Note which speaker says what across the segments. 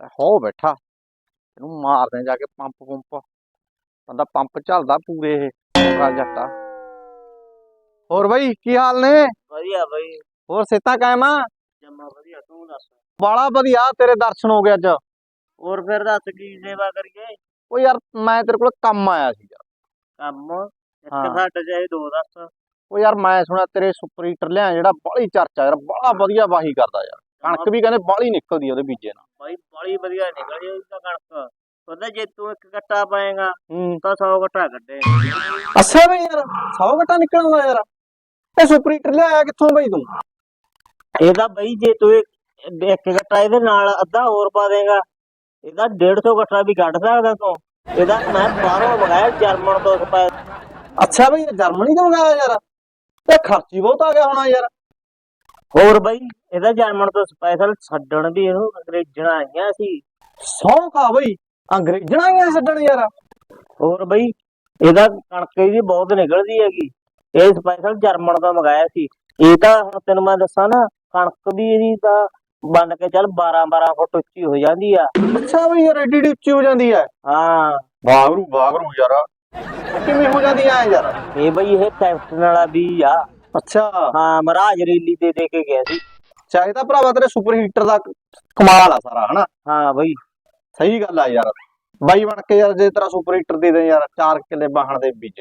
Speaker 1: ਹੋ ਬੈਠਾ ਇਹਨੂੰ ਮਾਰਦੇ ਜਾ ਕੇ ਪੰਪ ਪੰਪ। ਬੰਦਾ ਪੰਪ ਚੱਲਦਾ ਪੂਰੇ ਇਹ ਮੋਟਰਾ ਜੱਟਾ। ਹੋਰ ਬਈ ਕੀ ਹਾਲ ਨੇ?
Speaker 2: ਵਧੀਆ ਬਈ।
Speaker 1: ਹੋਰ ਸਿੱਤਾ ਕਾਇਮਾ
Speaker 2: ਜੰਮਾ ਵਧੀਆ ਤੂੰ ਦੱਸ?
Speaker 1: ਬਾਲਾ ਵਧੀਆ ਤੇਰੇ ਦਰਸ਼ਨ ਹੋ ਗਏ ਅੱਜ।
Speaker 2: ਹੋਰ ਫਿਰ ਦੱਸ ਕੀ ਸੇਵਾ ਕਰੀਏ?
Speaker 1: ਉਹ ਯਾਰ ਮੈਂ ਤੇਰੇ ਕੋਲ ਕੰਮ ਆਇਆ ਸੀ ਯਾਰ।
Speaker 2: ਕੰਮ?
Speaker 1: ਹਾਂ।
Speaker 2: ਛੱਡ ਜਾਏ ਦੋ ਦੱਸ।
Speaker 1: ਉਹ ਯਾਰ ਮੈਂ ਸੁਣਿਆ ਤੇਰੇ ਸੁਪਰ ਹੀਟਰ ਲਿਆ ਜਿਹੜਾ ਬਾਲੀ ਚਰਚਾ ਯਾਰ ਬੜਾ ਵਧੀਆ ਵਾਹੀ ਕਰਦਾ ਯਾਰ। ਕਣਕ ਵੀ ਕਹਿੰਦੇ ਬਾਲੀ ਨਿਕਲਦੀ ਉਹਦੇ ਬੀਜੇ ਨਾਲ।
Speaker 2: ਬਾਈ ਬੜੀ ਵਧੀਆ ਨਿਕਲੀ ਉਹਦੀ ਤਾਂ ਕਣਕ। ਪਤਾ ਜੇ ਤੂੰ ਇੱਕ ਗੱਟਾ ਪਾਏਗਾ
Speaker 1: ਹੂੰ।
Speaker 2: ਤਾਂ 100 ਗੱਟਾ ਕੱਢੇ
Speaker 1: ਅੱਛਾ ਬਈ ਯਾਰ 100 ਘਟਾ ਨਿਕਲਦਾ ਯਾਰ। ਇਹ ਸੁਪਰ ਹੀਟਰ ਲਿਆਇਆ ਕਿੱਥੋਂ ਬਈ ਤੂੰ?
Speaker 2: ਇਹਦਾ ਬਈ ਜੇ ਤੂੰ ਇੱਕ ਗੱਟਾ ਇਹਦੇ ਨਾਲ ਅੱਧਾ ਹੋਰ ਪਾ ਦੇਗਾ ਇਹਦਾ 150 ਗੱਟਾ ਵੀ ਕੱਢ ਸਕਦਾ ਤੂੰ। ਇਹਦਾ ਮੈਂ ਬਾਹਰੋਂ ਮੰਗਾਇਆ ਜਰਮਨ ਤੋਂ ਸਪਾਇ
Speaker 1: ਅੱਛਾ ਬਈ ਜਰਮਨੀ ਤੋਂ ਮੰਗਾਇਆ ਯਾਰ। ਇਹ ਖਰਚੀ ਬਹੁਤ ਆ ਗਿਆ ਹੋਣਾ ਯਾਰ।
Speaker 2: ਹੋਰ ਬਈ ਇਹਦਾ ਜਰਮਨ ਤੋਂ ਸਪੈਸ਼ਲ ਛੱਡਣ ਵੀ ਇਹਨੂੰ ਅੰਗਰੇਜ਼ਣਾ ਆਈਆਂ ਸੀ।
Speaker 1: ਸੌ ਖਾ ਬਈ ਅੰਗਰੇਜ਼ਣਾ ਹੀ ਛੱਡਣ ਯਾਰ।
Speaker 2: ਹੋਰ ਬਈ ਇਹਦਾ ਕਣਕ ਇਹਦੀ ਬਹੁਤ ਨਿਕਲਦੀ ਹੈਗੀ। ਇਹ ਸਪੈਸ਼ਲ ਜਰਮਨ ਤੋਂ ਮੰਗਾਇਆ ਸੀ। ਇਹ ਤਾਂ ਹੁਣ ਤੈਨੂੰ ਮੈਂ ਦੱਸਾਂ ਨਾ ਕਣਕ ਵੀ ਇਹਦੀ ਤਾਂ ਬਣ ਕੇ ਚੱਲ 12 12 ਫੁੱਟ ਉੱਚੀ ਹੋ ਜਾਂਦੀ ਆ।
Speaker 1: ਅੱਛਾ ਬਈ ਯਾਰ ਏਡੀ ਉੱਚੀ ਹੋ ਜਾਂਦੀ ਹੈ
Speaker 2: ਹਾਂ।
Speaker 1: ਬਾਗਰੂ ਬਾਗਰੂ ਯਾਰ। ਕਿਵੇਂ ਹੋ ਜਾਂਦੀ ਐ ਯਾਰ?
Speaker 2: ਇਹ ਬਈ ਇਹ ਕੈਪਟਨ ਵਾਲਾ ਵੀ ਆ।
Speaker 1: ਅੱਛਾ।
Speaker 2: ਹਾਂ ਮਹਾਰਾਜ ਰੇਲੀ ਤੇ ਦੇ ਕੇ ਗਿਆ ਸੀ।
Speaker 1: ਚਾਹੇ ਤਾਂ ਭਰਾਵਾ ਤੇਰੇ ਸੁਪਰ ਹੀਟਰ ਦਾ ਕਮਾਲ ਆ ਸਾਰਾ ਹਨਾ?
Speaker 2: ਹਾਂ ਬਈ।
Speaker 1: ਸਹੀ ਗੱਲ ਆ ਯਾਰ। ਬਾਈ ਬਣ ਕੇ ਯਾਰ ਜੇ ਤੇਰਾ ਸੁਪਰ ਹੀਟਰ ਦੇ ਦੇ ਯਾਰ 4 ਕਿੱਲੇ ਬਾਹਣ ਦੇ ਵਿੱਚ।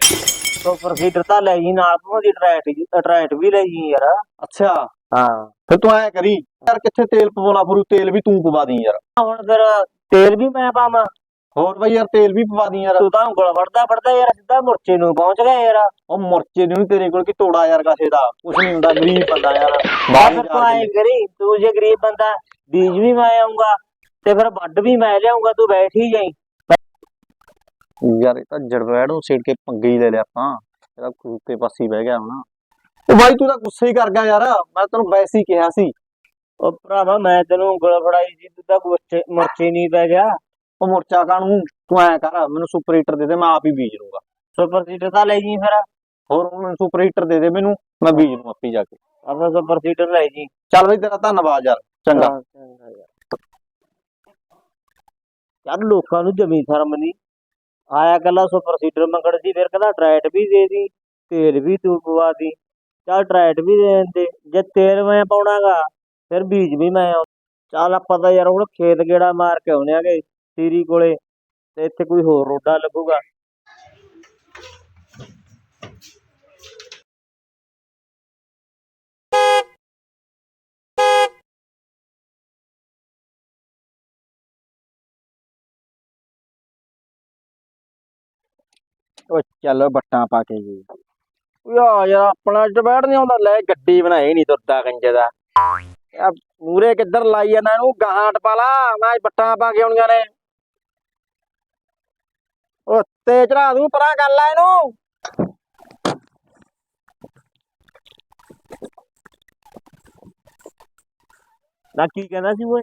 Speaker 2: ਸੁਪਰ ਸੀਡਰ ਤਾਂ ਲੈ ਜੀ ਨਾਲ ਉਹਦੀ ਟਰੈਟ ਟਰੈਟ ਵੀ ਲੈ ਜੀ ਯਾਰ।
Speaker 1: ਅੱਛਾ।
Speaker 2: ਹਾਂ।
Speaker 1: ਫਿਰ ਤੂੰ ਐ ਕਰੀ ਯਾਰ ਕਿੱਥੇ ਤੇਲ ਪਵਾਉਣਾ ਫਰੂ ਤੇਲ ਵੀ ਤੂੰ ਪਵਾ ਦੀ ਯਾਰ।
Speaker 2: ਹੁਣ ਫਿਰ ਤੇਲ ਵੀ ਮੈਂ ਪਾਵਾਂ।
Speaker 1: ਹੋਰ ਬਈ ਯਾਰ ਤੇਲ ਵੀ ਪਵਾ ਦੀ ਯਾਰ।
Speaker 2: ਤੂੰ ਤਾਂ ਉਂਗਲ ਫੜਦਾ ਫੜਦਾ ਯਾਰ ਸਿੱਧਾ ਮੁਰਚੇ ਨੂੰ ਪਹੁੰਚ ਗਿਆ ਯਾਰ।
Speaker 1: ਉਹ ਮੁਰਚੇ ਨੂੰ ਤੇਰੇ ਕੋਲ ਕੀ ਤੋੜਾ ਯਾਰ ਕਾਸੇ ਦਾ? ਕੁਛ ਨਹੀਂ ਹੁੰਦਾ ਗਰੀਬ ਬੰਦਾ ਯਾਰ।
Speaker 2: ਬਾਹਰ ਤੂੰ ਆਏ ਕਰੀ ਤੂੰ ਜੇ ਗਰੀਬ ਬੰਦਾ ਬੀਜ ਵੀ ਮੈਂ ਆਉਂਗਾ ਤੇ ਫਿਰ ਵੱਢ ਵੀ ਮੈਂ ਲਿਆਉਂਗਾ ਤੂੰ ਬੈਠ ਹੀ ਜਾਈ।
Speaker 1: ਯਾਰ ਇਹ ਤਾਂ ਜੜਵੈੜ ਨੂੰ ਛੇੜ ਕੇ ਪੰਗੇ ਹੀ ਲੈ ਲਿਆ ਆਪਾਂ। ਇਹਦਾ ਕੁੱਤੇ ਪਾਸੇ ਬਹਿ ਗਿਆ ਹੁਣ। ਉਹ ਬਾਈ ਤੂੰ ਤਾਂ ਗੁੱਸੇ ਹੀ ਕਰ ਗਿਆ ਯਾਰ। ਮੈਂ ਤੈਨੂੰ ਵੈਸੇ ਹੀ ਕਿਹਾ ਸੀ।
Speaker 2: ਉਹ ਭਰਾਵਾ ਮੈਂ ਤੈਨੂੰ ਉਂਗਲ ਫੜਾਈ ਸੀ ਤੂੰ ਤਾਂ ਮੁਰਚੇ ਮੁਰਚੇ ਨਹੀਂ ਪੈ ਗਿਆ।
Speaker 1: ਉਹ ਮੁਰਚਾ ਕਾਣੂ ਤੂੰ ਐ ਕਰ ਮੈਨੂੰ ਸੁਪਰ ਹੀਟਰ ਦੇ ਦੇ ਮੈਂ ਆਪ ਹੀ ਬੀਜ ਲੂੰਗਾ।
Speaker 2: ਸੁਪਰ ਸੀਡਰ ਤਾਂ ਲੈ ਜੀ ਫਿਰ।
Speaker 1: ਹੋਰ ਮੈਨੂੰ ਸੁਪਰ ਹੀਟਰ ਦੇ ਦੇ ਮੈਨੂੰ ਮੈਂ ਬੀਜ ਲੂੰ ਆਪੇ ਜਾ ਕੇ।
Speaker 2: ਆਪਾਂ ਸੁਪਰ ਸੀਡਰ ਲੈ ਜੀ।
Speaker 1: ਚੱਲ ਬਈ ਤੇਰਾ ਧੰਨਵਾਦ ਯਾਰ। ਚੰਗਾ।
Speaker 2: ਯਾਰ। ਲੋਕਾਂ ਨੂੰ ਜਮੀ ਸ਼ਰਮ ਨਹੀਂ ਆਇਆ ਕੱਲਾ ਸੁਪਰ ਸੀਡਰ ਮੰਗਣ ਸੀ ਫਿਰ ਕਹਿੰਦਾ ਟਰੈਟ ਵੀ ਦੇ ਦੀ ਤੇਲ ਵੀ ਤੂੰ ਪਵਾ ਦੀ। ਚੱਲ ਟਰੈਟ ਵੀ ਦੇ ਦਿੰਦੇ ਜੇ ਤੇਲ ਮੈਂ ਪਾਉਣਾਗਾ ਫਿਰ ਬੀਜ ਵੀ ਮੈਂ ਚੱਲ ਆਪਾਂ ਤਾਂ ਯਾਰ ਹੁਣ ਖੇਤ ਗੇੜਾ ਮਾਰ ਕੇ ਆਉਣੇ ਆਗੇ। ਸੀਰੀ ਕੋਲੇ ਤੇ ਇੱਥੇ ਕੋਈ ਹੋਰ ਰੋਡਾ ਲੱਗੂਗਾ।
Speaker 1: ਉਹ ਚੱਲ ਬੱਟਾਂ ਪਾ ਕੇ ਜੀ। ਯਾ ਯਾਰ, ਆਪਣਾ ਜਬੈੜ ਨਹੀਂ ਆਉਂਦਾ। ਲੈ, ਗੱਡੀ ਬਣਾਈ ਨਹੀਂ ਤੁਰਦਾ ਕੰਜੇ ਦਾ। ਆ ਮੂਰੇ ਕਿੱਧਰ ਲਾਈ ਜਾਂਦਾ ਇਹਨੂੰ? ਗਾਹਾਂ ਟਪਾ ਲਾ। ਮੈਂ ਬੱਟਾਂ ਪਾ ਕੇ ਆਉਣੀਆਂ ਨੇ। ਉਹ ਤੇ ਚੜਾ ਦੂੰ ਪਰਾਂ ਕਰ ਲੈ ਇਹਨੂੰ।
Speaker 2: ਨਾ ਕੀ ਕਹਿੰਦਾ ਸੀ ਓਏ?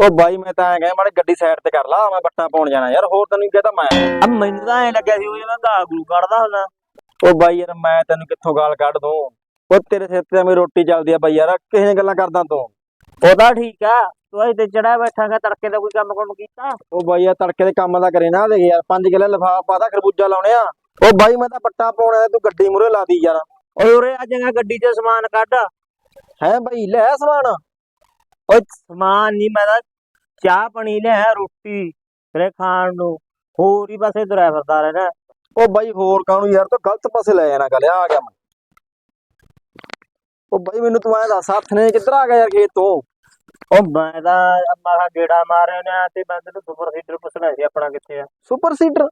Speaker 1: ਉਹ ਬਾਈ ਮੈਂ ਤਾਂ ਐ ਕਹਿੰਦਾ ਮਾੜੇ ਗੱਡੀ ਸਾਈਡ ਤੇ ਕਰ ਲਾ ਮੈਂ ਬੱਟਾਂ ਪਾਉਣ ਜਾਣਾ ਯਾਰ ਹੋਰ ਤੈਨੂੰ ਕਹਤਾ ਮੈਂ।
Speaker 2: ਆ ਮੈਨੂੰ ਤਾਂ ਐ ਲੱਗਿਆ ਸੀ ਉਹ ਜਿਵੇਂ ਗਾਲ ਗਲੂ ਕੱਢਦਾ ਹੁੰਦਾ।
Speaker 1: ਉਹ ਬਾਈ ਯਾਰ ਮੈਂ ਤੈਨੂੰ ਕਿੱਥੋਂ ਗਾਲ ਕੱਢ ਦੂੰ? ਉਹ ਤੇਰੇ ਸਿਰ ਤੇ ਮੇਰੀ ਰੋਟੀ ਚੱਲਦੀ ਆ ਬਾਈ ਯਾਰ ਕਿਸੇ ਦੀਆਂ ਗੱਲਾਂ ਕਰਦਾ ਤੂੰ?
Speaker 2: ਉਹਦਾ ਠੀਕ ਆ। ਤੂੰ ਇੱਥੇ ਚੜਾ ਬੈਠਾਗਾ ਤੜਕੇ ਦਾ ਕੋਈ ਕੰਮ ਕੰਮ ਕੀਤਾ?
Speaker 1: ਉਹ ਬਾਈ ਆ ਤੜਕੇ ਦੇ ਕੰਮ ਦਾ ਕਰੇ ਨਾ ਦੇਖ ਯਾਰ 5 ਕਿੱਲੇ ਲਫਾਫਾ ਪਾਦਾ ਖਰਬੂਜਾ ਲਾਉਣੇ ਆ। ਉਹ ਬਾਈ ਮੈਂ ਤਾਂ ਬੱਟਾ ਪਾਉਣਾ ਤੂੰ ਗੱਡੀ ਮੂਰੇ ਲਾਦੀ ਯਾਰ।
Speaker 2: ਓਏ ਉਰੇ ਆ ਜਾਂਗਾ ਗੱਡੀ 'ਚ ਸਮਾਨ ਕੱਢ।
Speaker 1: ਹੈ ਬਾਈ ਲੈ ਸਮਾਨ।
Speaker 2: ਓਏ ਸਮਾਨ ਨਹੀਂ ਮੈਂ ਤਾਂ ਚਾਹ ਪਾਣੀ ਲੈ ਰੋਟੀ ਤੇਰੇ ਖਾਣ ਨੂੰ। ਹੋਰ ਹੀ ਪਾਸੇ ਤੁਰਿਆ ਫਿਰਦਾ ਰਹਿਣਾ।
Speaker 1: ਉਹ ਬਾਈ ਹੋਰ ਕਾਹਨੂੰ ਯਾਰ ਤੂੰ ਗਲਤ ਪਾਸੇ ਲੈ ਜਾਣਾ ਗੱਲ ਆ ਗਿਆ ਮੈਂ। ਉਹ ਬਾਈ ਮੈਨੂੰ ਤੂੰ ਐਂ ਦੱਸ ਹੱਥ ਨੇ ਕਿੱਧਰ ਆ ਗਿਆ ਯਾਰ ਖੇਤ ਤੋਂ?
Speaker 2: ਉਹ ਮੈਂ ਤਾਂ ਮਾਹਾ ਗੇੜਾ ਮਾਰਿਆ ਨੇ ਤੇ ਮੈਂ ਤੈਨੂੰ ਸੁਪਰ ਸੀਡਰ ਪੁੱਛਣਾ ਸੀ ਆਪਣਾ ਕਿੱਥੇ ਆ।
Speaker 1: ਸੁਪਰ ਸੀਡਰ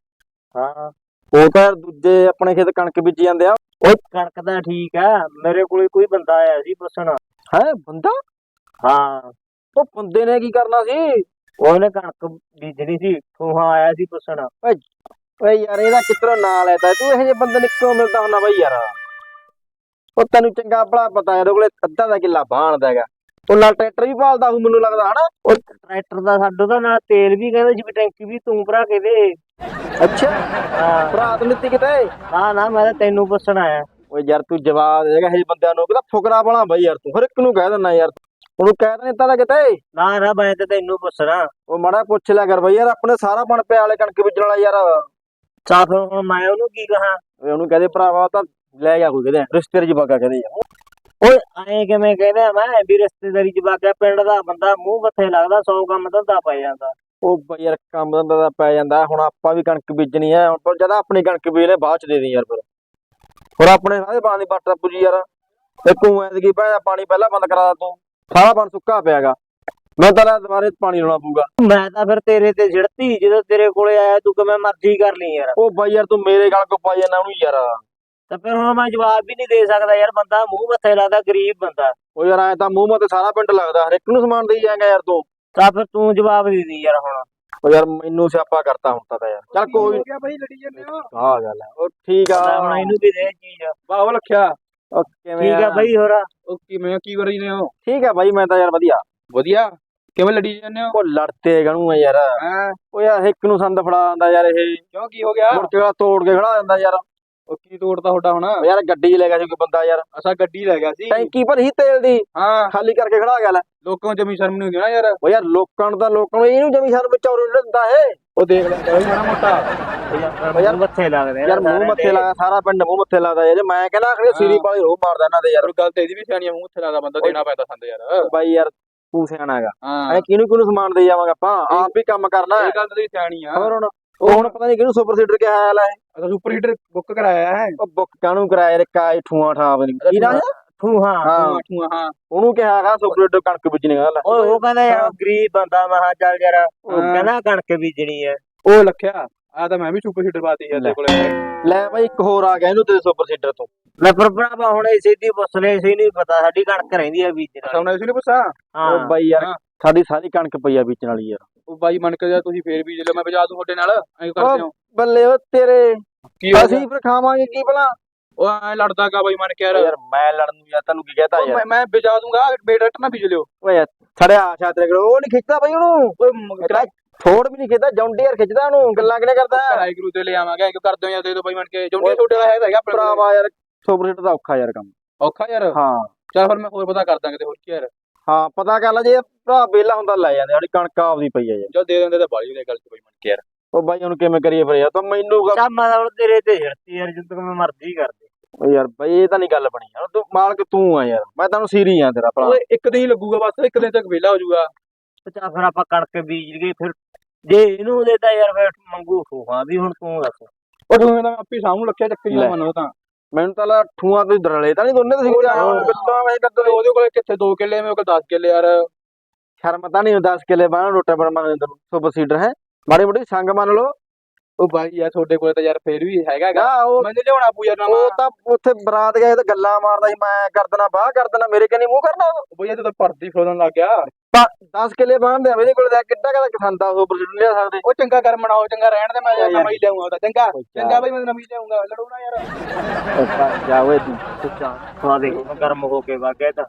Speaker 2: ਹਾਂ।
Speaker 1: ਉਹ ਤਾਂ ਯਾਰ ਦੂਜੇ ਆਪਣੇ ਖੇਤ ਕਣਕ ਬੀਜੀ ਜਾਂਦੇ ਆ।
Speaker 2: ਓਏ ਕਣਕ ਦਾ ਠੀਕ ਆ ਮੇਰੇ ਕੋਲੇ ਕੋਈ ਬੰਦਾ ਆਇਆ ਸੀ ਪੁੱਛਣ।
Speaker 1: ਹੈ ਬੰਦਾ?
Speaker 2: ਹਾਂ।
Speaker 1: ਉਹ ਬੰਦੇ ਨੇ ਕੀ ਕਰਨਾ ਸੀ?
Speaker 2: ਉਹਨੇ ਕਣਕ ਬੀਜਣੀ ਸੀ ਉਹ ਆਇਆ ਸੀ ਪੁੱਛਣ।
Speaker 1: ਓਏ ਯਾਰ ਇਹਦਾ ਕਿੱਧਰੋਂ ਨਾਂ ਲੈਤਾ? ਤੂੰ ਇਹੋ ਜਿਹੇ ਬੰਦੇ ਨੂੰ ਕਿਉਂ ਮਿਲਦਾ ਹੁੰਦਾ ਬਾਈ ਯਾਰ। ਉਹ ਤੈਨੂੰ ਚੰਗਾ ਭਲਾ ਪਤਾ ਇਹਦੇ ਕੋਲੇ ਅੱਧਾ ਦਾ ਕਿੱਲਾ ਬਾਣਦਾ ਹੈਗਾ। ਉਹ ਨਾਲ ਟਰੈਕਟਰ ਵੀ ਭਾਲਦਾ ਹੂੰ ਮੈਨੂੰ ਲੱਗਦਾ ਹਨਾ?
Speaker 2: ਉਹ ਟਰੈਕਟਰ ਦਾ ਸਾਡੋ ਦਾ ਨਾਲ ਤੇਲ ਵੀ ਕਹਿੰਦੇ ਸੀ ਵੀ ਟੈਂਕੀ ਵੀ ਤੂੰ ਭਰਾ ਕੇ ਦੇ।
Speaker 1: ਅੱਛਾ?
Speaker 2: ਹਾਂ।
Speaker 1: ਰਾਤ ਮਿੱਤੀ ਕਿਤੇ?
Speaker 2: ਨਾ ਨਾ ਮੈਂ ਤਾਂ ਤੈਨੂੰ ਪੁੱਛਣ ਆਇਆ।
Speaker 1: ਓਏ ਯਾਰ ਤੂੰ ਜਵਾਬ ਦੇਗਾ ਇਹ ਬੰਦਿਆਂ ਨੂੰ ਕਿਹਦਾ ਫੁਕਰਾ ਬਣਾ ਬਾਈ ਯਾਰ ਤੂੰ? ਹਰ ਇੱਕ ਨੂੰ ਕਹਿ ਦਿੰਦਾ ਯਾਰ। ਉਹਨੂੰ ਕਹਿ ਤਾਂ ਦਿੱਤਾ ਤਾਂ ਕਿਤੇ?
Speaker 2: ਨਾ ਨਾ ਮੈਂ ਤੇ ਤੈਨੂੰ ਪੁੱਛਣਾ।
Speaker 1: ਉਹ ਮਾੜਾ ਪੁੱਛ ਲਿਆ ਕਰ ਬਈ ਯਾਰ ਆਪਣੇ ਸਾਰਾ ਬਣ ਪਿਆ ਵਾਲੇ ਕਣਕ ਬੀਜਣ ਵਾਲਾ ਯਾਰ।
Speaker 2: ਤਾਂ ਫਿਰ ਹੁਣ ਮੈਂ ਉਹਨੂੰ ਕੀ ਕਹਾਂ?
Speaker 1: ਉਹਨੂੰ ਕਹਦੇ ਭਰਾਵਾ ਤਾਂ ਲੈ ਗਿਆ ਕੋਈ ਕਹਦੇ ਰਿਸ਼ਤੇਦਾਰ ਜੀ ਬਾਗਾ ਕਹਦੇ
Speaker 2: ਓਏ ਐਂ ਕਿਵੇਂ ਕਹਿੰਦੇ ਆ ਮੈਂ ਵੀ ਰਿਸ਼ਤੇਦਾਰੀ ਚ ਬਾਕਿਆ ਪਿੰਡ ਦਾ ਬੰਦਾ ਮੂੰਹ ਮੱਥੇ ਲੱਗਦਾ ਸੌ ਕੰਮ ਧੰਦਾ ਪੈ ਜਾਂਦਾ।
Speaker 1: ਉਹ ਬਈ ਯਾਰ ਕੰਮ ਧੰਦਾ ਤਾਂ ਪੈ ਜਾਂਦਾ ਹੁਣ ਆਪਾਂ ਵੀ ਕਣਕ ਬੀਜਣੀ ਆ ਹੁਣ ਪਰ ਜਦ ਆਪਣੀ ਕਣਕ ਬੀਜ ਲੈ ਬਾਅਦ ਚ ਦੇ ਦੇ ਯਾਰ ਫਿਰ। ਹੋਰ ਆਪਣੇ ਸਾਰੇ ਪਾਣੀ ਬਾਟਾ ਪੁੱਜੀ ਯਾਰ। ਤੇ ਕੂਆਂ ਦੀ ਕੀ ਭੈਣ ਪਾਣੀ ਪਹਿਲਾਂ ਬੰਦ ਕਰਾ ਦਾ ਤੂੰ ਸਾਰਾ ਪਾਣੀ ਸੁੱਕਾ ਪਿਆਗਾ ਮੈਂ ਤਾਂ ਲੈ ਦੁਬਾਰੇ ਪਾਣੀ ਲਾਉਣਾ ਪਊਗਾ।
Speaker 2: ਮੈਂ ਤਾਂ ਫਿਰ ਤੇਰੇ ਤੇ ਛਿੜਤੀ ਜਦੋਂ ਤੇਰੇ ਕੋਲੇ ਆਇਆ ਤੂੰ ਕਿਵੇਂ ਮਰਜ਼ੀ ਕਰ ਲਈ ਯਾਰ।
Speaker 1: ਉਹ ਬਾਈ ਯਾਰ ਤੂੰ ਮੇਰੇ ਗੱਲ ਕੋ ਪਾਈ ਜਾਂਦਾ ਉਹਨੂੰ ਯਾਰ।
Speaker 2: ਤਾਂ ਫਿਰ ਹੁਣ ਮੈਂ ਜਵਾਬ ਵੀ ਨਹੀਂ ਦੇ ਸਕਦਾ ਯਾਰ ਬੰਦਾ ਮੂੰਹ ਮੱਥੇ ਲੱਗਦਾ ਗਰੀਬ ਬੰਦਾ।
Speaker 1: ਉਹ ਯਾਰ ਐ ਤਾਂ ਮੂੰਹ ਮਤੇ ਸਾਰਾ ਪਿੰਡ ਲੱਗਦਾ ਹਰ ਇੱਕ ਨੂੰ ਸਮਾਨ ਦੇਈ ਜਾਏਗਾ ਯਾਰ ਤੂੰ।
Speaker 2: ਤਾਂ ਫਿਰ ਤੂੰ ਜਵਾਬ ਦੇ ਦੀ ਯਾਰ ਹੁਣ।
Speaker 1: ਉਹ ਯਾਰ ਮੈਨੂੰ ਸਿਆਪਾ ਕਰਤਾ ਹੁਣ ਤਾਂ ਯਾਰ। ਚੱਲ ਕੋਈ
Speaker 3: ਹੋ ਗਿਆ ਬਾਈ ਲੜੀ ਜਾਂਦੇ ਹੋ।
Speaker 1: ਆ ਗੱਲ ਹੈ ਉਹ ਠੀਕ ਆ।
Speaker 2: ਹੁਣ ਇਹਨੂੰ ਵੀ ਦੇ ਚੀਜ਼।
Speaker 3: ਵਾਹ ਲੱਖਿਆ
Speaker 1: ਉਹ ਕਿਵੇਂ
Speaker 2: ਠੀਕ ਆ ਬਈ ਹੋਰ?
Speaker 3: ਉਹ ਕਿਵੇਂ ਕੀ ਕਰੀ ਨੇ ਹੋ?
Speaker 1: ਠੀਕ ਆ ਬਾਈ ਮੈਂ ਤਾਂ ਯਾਰ ਵਧੀਆ।
Speaker 3: ਵਧੀਆ? ਕਿਵੇਂ ਲੜੀ ਜਾਂਦੇ ਹੋ?
Speaker 1: ਉਹ ਲੜਤੇ ਗਣੂ ਆ ਯਾਰ।
Speaker 3: ਹਾਂ?
Speaker 1: ਉਹ ਯਾਰ ਇੱਕ ਨੂੰ ਸੰਦ ਫੜਾ ਦਿੰਦਾ ਯਾਰ ਇਹ।
Speaker 3: ਕਿਉਂ ਕੀ ਹੋ ਗਿਆ?
Speaker 1: ਮੁੜ ਕੇ ਅਗਲਾ ਤੋੜ ਕੇ ਖੜਾ ਜਾਂਦਾ ਯਾਰ।
Speaker 3: ਉਹ ਕੀ ਤੋੜਦਾ ਤੁਹਾਡਾ ਹੁਣ?
Speaker 1: ਉਹ ਯਾਰ ਗੱਡੀ ਲੈ ਗਿਆ ਸੀ ਕੋਈ ਬੰਦਾ ਯਾਰ।
Speaker 3: ਅਸਾ ਗੱਡੀ ਲੈ ਗਿਆ ਸੀ।
Speaker 1: ਟੈਂਕੀ ਭਰੀ ਤੇਲ ਦੀ।
Speaker 3: ਹਾਂ।
Speaker 1: ਖਾਲੀ ਕਰਕੇ ਖੜਾ ਗਿਆ ਲੈ।
Speaker 3: ਲੋਕਾਂ ਨੂੰ ਜਮੀ ਸ਼ਰਮ ਨਹੀਂ ਹੁੰਦੀ ਨਾ ਯਾਰ।
Speaker 1: ਉਹ ਯਾਰ ਲੋਕਾਂ ਨੂੰ ਤਾਂ ਲੋਕਾਂ ਨੂੰ ਇਹਨੂੰ ਜਮੀ ਸ਼ਰਮ ਵਿੱਚ ਔਰ ਦਿੰਦਾ ਹੈ
Speaker 3: ਉਹ ਦੇਖ ਲੈਂਦਾ ਬਈ ਮਾੜਾ ਮੋਟਾ।
Speaker 2: ਯਾਰ ਮੱਥੇ ਲੱਗਦੇ
Speaker 1: ਯਾਰ ਮੂੰਹ ਮੱਥੇ
Speaker 2: ਦੇ।
Speaker 1: ਲਾ ਸਾਰਾ ਪਿੰਡ ਮੂੰਹ ਮੱਥੇ ਲਾਦਾ ਯਾਰ। ਮੈਂ ਕਹਿੰਦਾ ਆਖਰੀ ਸੀਰੀ ਪਾਲੀ ਰੋ ਮਾਰਦਾ ਇਹਨਾਂ ਦੇ ਯਾਰ।
Speaker 3: ਗੱਲ ਤੇ ਇਹਦੀ ਵੀ ਸਿਆਣੀ ਆ, ਮੂੰਹ ਉੱਥੇ ਲੱਗਦਾ ਬੰਦਾ ਦੇਣਾ ਪੈਂਦਾ ਸੰਦ ਯਾਰ।
Speaker 1: ਬਾਈ ਯਾਰ ਤੂੰ ਸਿਆਣਾ ਹੈਗਾ।
Speaker 3: ਹਾਂ।
Speaker 1: ਐ ਕਿਹਨੂੰ ਕਿਹਨੂੰ ਸਮਾਨ ਦੇ ਜਾਵਾਂਗੇ ਆਪਾਂ? ਆਪ ਵੀ ਕੰਮ ਕਰਨਾ।
Speaker 3: ਇਹ ਗੱਲ ਤੇ ਸਿਆਣੀ ਆ।
Speaker 1: ਹੋਰ ਹੁਣ? ਉਹ ਹੁਣ ਪਤਾ ਨਹੀਂ ਕਿਹਨੂੰ ਸੁਪਰ ਸੀਡਰ ਕਿਹਾ ਹਾਲ ਹੈ
Speaker 3: ਅਸਾ ਸੁਪਰ ਹੀਟਰ ਬੁੱਕ ਕਰਾਇਆ ਹੈ?
Speaker 1: ਉਹ ਬੁੱਕ ਕਾਹਨੂੰ ਕਰਾਇਆ? ਰੇ ਕਾਇ ਠੂਆ ਠਾਂ ਬਣੀ ਕੀ ਨਾ
Speaker 2: ਤੂੰ ਹਾਂ
Speaker 1: ਹਾਂ
Speaker 3: ਠੂਆ। ਹਾਂ।
Speaker 1: ਉਹਨੂੰ ਕਿਹਾ ਹੈਗਾ ਸੁਪਰ ਸੀਡਰ ਕਣਕ ਬੀਜਣੇ ਗੱਲ
Speaker 2: ਓਏ ਉਹ ਕਹਿੰਦਾ ਯਾਰ ਗਰੀਬ ਬੰਦਾ ਮੈਂ ਕਿਹਾ ਚੱਲ ਯਾਰ ਉਹ। ਕਹਿੰਦਾ ਕਣਕ ਬੀਜਣੀ ਹੈ
Speaker 3: ਉਹ ਲੱਖਿਆ। ਆ ਤਾਂ ਮੈਂ ਵੀ ਸੁਪਰ ਹੀਟਰ ਬਾਤੀ ਯਾਰ ਤੇਰੇ ਕੋਲੇ।
Speaker 1: ਲੈ ਬਾਈ ਇੱਕ ਹੋਰ ਆ ਗਿਆ ਇਹਨੂੰ ਤੇ ਸੁਪਰ ਸੀਡਰ ਤੋਂ।
Speaker 2: ਲੈ ਪਰ ਭਰਾਵਾ ਹੁਣ ਇਸੇ ਦੀ ਪੁੱਛ ਲੈ ਇਸੇ ਨਹੀਂ ਪਤਾ ਸਾਡੀ ਕਣਕ ਰਹਿੰਦੀ ਆ ਬੀਜਣ
Speaker 3: ਸਾਹਮਣੇ ਇਸ ਨੇ ਪੁੱਛਾ
Speaker 2: ਹਾਂ।
Speaker 1: ਉਹ ਬਾਈ ਯਾਰ। ਸਾਡੀ ਸਾਰੀ ਕਣਕ ਪਈ ਆ ਵੇਚਣ ਵਾਲੀ ਯਾਰ
Speaker 3: ਉਹ ਬਾਈ ਮੰਨ ਕੇ ਜਾ ਤੁਸੀਂ ਫੇਰ ਵੀ ਜੇ ਮੈਂ ਵਜਾ ਦੂੰ ਤੁਹਾਡੇ ਨਾਲ ਐਂ ਕਰਦੇ ਹੋ?
Speaker 1: ਬੱਲੇ ਉਹ ਤੇਰੇ
Speaker 3: ਕੀ
Speaker 1: ਅਸੀਂ ਫਿਰ ਖਾਵਾਂਗੇ ਕੀ ਭਲਾ?
Speaker 3: ਉਹ ਐ ਲੜਦਾਗਾ ਬਾਈ ਮੰਨ ਕੇ ਯਾਰ
Speaker 1: ਯਾਰ ਮੈਂ ਲੜਨ ਨੂੰ ਯਾਰ ਤੈਨੂੰ ਕੀ ਕਹਤਾ ਯਾਰ।
Speaker 3: ਮੈਂ ਮੈਂ ਦੂੰਗਾ ਬੇਡਟ ਨਾ ਬਿਜ ਲਿਓ।
Speaker 1: ਓਏ ਯਾਰ ਛੜਿਆ ਆਸ਼ਾ ਤੇਰੇ ਕੋਲ ਉਹ ਨਹੀਂ ਖਿੱਚਦਾ ਬਈ ਉਹਨੂੰ।
Speaker 3: ਓਏ
Speaker 1: ਕਿਹੜਾ? ਥੋੜ ਵੀ ਨਹੀਂ ਖਿੱਚਦਾ ਜੌਂਡੀਅਰ ਖਿੱਚਦਾ ਉਹਨੂੰ। ਗੱਲਾਂ ਕਿਨੇ ਕਰਦਾ?
Speaker 3: ਕਰਾਈ ਕਰੂ ਤੇ ਲੈ ਆਵਾਂਗੇ ਕਰਦੇ ਹੋ ਯਾਰ ਦੇ ਦੋ ਬਾਈ ਮੰਨ ਕੇ ਜੌਂਡੀ ਛੋਟੇ ਦਾ ਹੈਗਾ।
Speaker 1: ਭਰਾਵਾ ਯਾਰ ਸੁਪਰ ਸੀਡਰ ਦਾ ਔਖਾ ਯਾਰ ਕੰਮ।
Speaker 3: ਔਖਾ ਯਾਰ?
Speaker 1: ਹਾਂ।
Speaker 3: ਚੱਲ ਫਿਰ ਮੈਂ ਹੋਰ ਪਤਾ ਕਰਦਾ ਕਿਤੇ ਹੋਰ ਕੀ ਯਾਰ।
Speaker 1: ਹਾਂ ਪਤਾ ਕਰ ਲੈ ਜੇ ਭਰਾ ਬੇਲਾ ਹੁੰਦਾ ਲੈ ਜਾਂਦੇ ਸਾਡੀ ਕਣਕ ਆਪਦੀ ਪਈ ਆ ਯਾਰ
Speaker 3: ਚੱਲ ਦੇ ਦਿੰਦੇ ਤਾਂ ਬਾਲੀ ਲੈ ਗੱਲ ਤੇ ਬਾਈ ਮੰਨ ਕੇ ਯਾਰ
Speaker 1: ਉਹ ਬਾਈ ਹੁਣ ਕਿਵੇਂ ਕਰੀਏ ਫਿਰ ਯਾਰ? ਤਾਂ ਮੈਨੂੰ ਗ-
Speaker 2: ਚਾ ਮਤਲਬ ਤੇਰੇ ਤੇ ਛਿੜਤੀ ਯਾਰ ਜਿੱਦ ਮੈਂ ਮਰਜ਼ੀ ਕਰਦੇ।
Speaker 1: ਓ ਯਾਰ ਬਾਈ ਇਹ ਤਾਂ ਨਹੀਂ ਗੱਲ ਬਣੀ ਯਾਰ। ਤੂੰ ਮਾਲਕ ਤੂੰ ਆ ਯਾਰ। ਮੈਂ ਤੈਨੂੰ ਸੀਰੀ ਆ ਤੇਰਾ ਭਰਾ
Speaker 3: ਓਏ ਇੱਕ ਦਿਨ ਹੀ ਲੱਗੂਗਾ ਬਸ ਇੱਕ ਦਿਨ ਤੱਕ ਵਿਹਲਾ ਹੋ ਜਾਊਗਾ।
Speaker 2: ਤੇ ਚੱਲ ਫਿਰ ਆਪਾਂ ਕਣਕ ਬੀਜ ਲਈਏ ਫਿਰ ਜੇ ਇਹਨੂੰ ਦੇਤਾ ਯਾਰ ਫਿਰ ਮੰਗੂ ਖੋਹਾਂ ਵੀ ਹੁਣ ਤੂੰ ਦੱਸ।
Speaker 3: ਉਹ ਤੂੰ ਤਾਂ ਆਪੇ ਸਾਹਮਣੇ ਰੱਖਿਆ ਚੱਕਰੀ
Speaker 1: ਲੈ।
Speaker 3: ਮੰਨੋ ਤਾਂ।
Speaker 1: ਮੈਨੂੰ ਤਾਂ ਲਾ ਠੂਆਂ ਤੁਸੀਂ ਡਰਲੇ ਤਾਂ ਨਹੀਂ ਦੋਨੇ ਤੁਸੀਂ ਯਾਰ, ਗੱਲਾਂ ਮੈਂ
Speaker 3: ਤੇ
Speaker 1: ਕਰਦੇ
Speaker 3: ਉਹਦੇ ਕੋਲ ਕਿੱਥੇ 2 ਕਿੱਲੇ ਮੇਰੇ ਕੋਲ 10 ਕਿੱਲੇ ਯਾਰ।
Speaker 1: ਸ਼ਰਮ ਤਾਂ ਨਹੀਂ 10 ਕਿਲੇ ਬਾਹਰ ਰੋਟਾ ਬਣ ਮੰਗਦੇ ਤੈਨੂੰ ਸੁਪਰ ਸੀਡਰ ਹੈ। ਮਾੜੀ ਮੋਟੀ ਸੰਗ ਮੰਨ ਲਓ
Speaker 3: ਉਹ ਬਾਈ ਯਾਰ ਤੁਹਾਡੇ ਕੋਲ ਤਾਂ ਯਾਰ ਫੇਰ ਵੀ ਹੈਗਾ ਗਾ
Speaker 1: ਨਾ ਉਹ
Speaker 3: ਮੈਨੂੰ ਲਿਆਉਣਾ ਪੂ ਯਾਰ ਨਵਾਂ
Speaker 1: ਉਹ ਤਾਂ ਉੱਥੇ ਬਰਾਤ ਗਏ ਤੇ ਗੱਲਾਂ ਮਾਰਦਾ ਸੀ ਮੈਂ ਕਰ ਦੇਣਾ ਬਾਹ ਕਰ ਦੇਣਾ ਮੇਰੇ ਕਨੀ ਮੂੰਹ ਕਰਨਾ
Speaker 3: ਬਈ ਇਹ ਤਾਂ ਭਰਤੀ ਫੋਲਣ ਲੱਗ ਗਿਆ।
Speaker 1: 10 ਕਿਲੇ ਬਾਹਰ ਦੇ ਮੇਰੇ ਕੋਲ ਤਾਂ ਕਿੱਡਾ ਕਦਾ ਕਿਸੰਦਾ ਸੁਪਰ ਸੀਡਰ ਲਿਆ ਸਕਦੇ।
Speaker 3: ਉਹ ਚੰਗਾ ਕਰ ਮਨਾਓ ਚੰਗਾ ਰਹਿਣ ਦੇ ਮੈਂ ਯਾਰ। ਨਵਾਂ ਹੀ ਲਿਆਉਂਗਾ ਉਹਦਾ। ਚੰਗਾ ਚੰਗਾ ਬਈ ਮੈਂ ਨਵੀਂ ਲਿਆਉਂਗਾ। ਲੜੋ ਨਾ ਯਾਰ।
Speaker 1: ਜਾ ਓਏ ਤੂੰ
Speaker 2: ਸੁੱਚਾ ਖਾ ਦੇ। ਗਰਮ ਹੋ ਕੇ ਵਗ ਗਿਆ ਤਾਂ।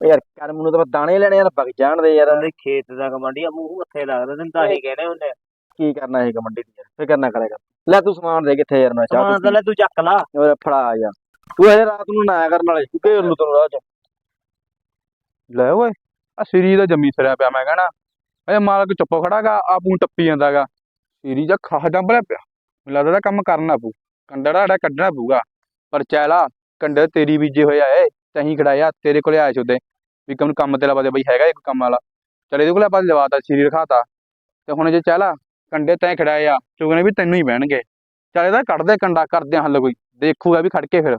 Speaker 1: ਯਾਰ ਕਰਮ ਨੂੰ ਤਾਂ ਦਾਣੇ ਲੈਣੇ ਯਾਰ ਬਗ ਜਾਣ ਦੇ ਯਾਰ।
Speaker 2: ਕਹਿੰਦੇ ਖੇਤ ਦਾ ਕਮਾਂਡੀਆ ਮੂੰਹ ਮੱਥੇ ਲੱਗਦਾ ਤੈਨੂੰ ਤਾਂ ਹੀ ਕਹਿੰਦੇ ਹੁੰਦੇ ਆ।
Speaker 1: ਕੀ ਕਰਨਾ ਹੈ ਕਮੰਡੀ ਦੀ ਯਾਰ ਫਿਕਰ ਨਾ ਕਰੇਗਾ। ਲੈ ਤੂੰ ਸਮਾਨ ਦੇ ਕਿੱਥੇ ਯਾਰ ਮੈਂ ਚਾਹ
Speaker 2: ਤਾਂ ਲੈ ਤੂੰ ਚੱਕ ਲਾ।
Speaker 1: ਓਏ ਫੜਾ ਯਾਰ। ਤੂੰ ਹਜੇ ਰਾਤ ਨੂੰ ਨਾ ਆਇਆ ਕਰਨ ਵਾਲੇ ਤੂੰ ਘੇਰ ਲੂ ਤੈਨੂੰ ਰਾਹ ਚ।
Speaker 3: ਲੈ ਓਏ ਆ ਸਿਰੀ ਦਾ ਜੰਮੀ ਸਿਰਿਆ ਪਿਆ ਮੈਂ ਕਹਣਾ। ਇਹ ਮਾਲਕ ਚੁੱਪ ਖੜਾਗਾ ਆਪੂ ਟੱਪੀ ਜਾਂਦਾਗਾ। ਸਿਰੀ ਜਾਂ ਖਾਹ ਜੰਬਲਿਆ ਪਿਆ। ਮੈਨੂੰ ਲੱਗਦਾ ਇਹਦਾ ਕੰਮ ਕਰਨਾ ਪਊ। ਕੰਡਾ ਦਾ ਕੱਢਣਾ ਪਊਗਾ। ਪਰ ਚੈਲਾ ਕੰਡੇ ਤੇਰੀ ਬੀਜੇ ਹੋਇਆ ਏ ਤਹੀਂ ਖੜਾਇਆ ਤੇਰੇ ਕੋਲੇ ਆਇਆ ਸੀ ਉਹਦੇ ਵੀ ਕੰਮ ਕੰਮ ਤੇ ਲਵਾ ਦੇ ਬਈ ਹੈਗਾ ਇੱਕ ਕੰਮ ਵਾਲਾ। ਚਲ ਇਹਦੇ ਕੋਲੇ ਆਪਾਂ ਲਵਾਤਾ ਸਿਰੀ ਰਖਾਤਾ ਤੇ ਹੁਣ ਜੇ ਚੈਲਾ ਕੰਡੇ ਤੈਂ ਖੜਾਇਆ ਚੁਗਣੇ ਵੀ ਤੈਨੂੰ ਹੀ ਬਹਿਣਗੇ। ਚੱਲ ਇਹਦਾ ਕੱਢ ਕੰਡਾ, ਕਰਦੇ ਹੱਲ ਕੋਈ। ਦੇਖੂਗਾ ਵੀ ਖੜ ਕੇ ਫਿਰ।